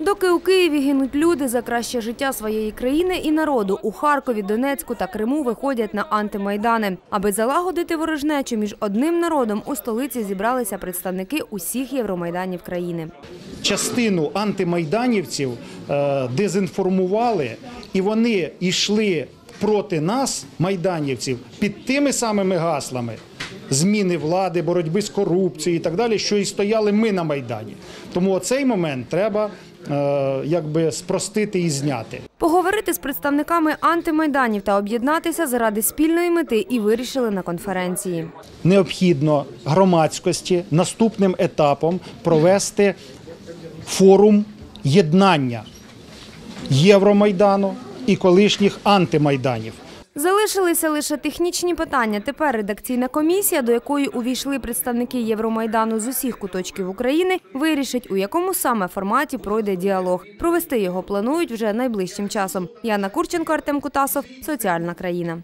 Доки у Києві гинуть люди за краще життя своєї країни і народу, у Харкові, Донецьку та Криму виходять на антимайдани. Аби залагодити ворожнечу між одним народом, у столиці зібралися представники усіх євромайданів країни. частину антимайданівців е, дезінформували, і вони йшли проти нас, майданівців, під тими самими гаслами зміни влади, боротьби з корупцією і так далі, що і стояли ми на майдані. Тому оцей момент треба е, якби спростити і зняти. Поговорити з представниками антимайданів та об'єднатися заради спільної мети і вирішили на конференції. необхідно громадськості наступним етапом провести форум єднання Євромайдану і колишніх антимайданів. Залишилися лише технічні питання. Тепер редакційна комісія, до якої увійшли представники Євромайдану з усіх куточків України, вирішить, у якому саме форматі пройде діалог. Провести його планують вже найближчим часом. Яна Курченко, Артем Кутасов, Соціальна країна.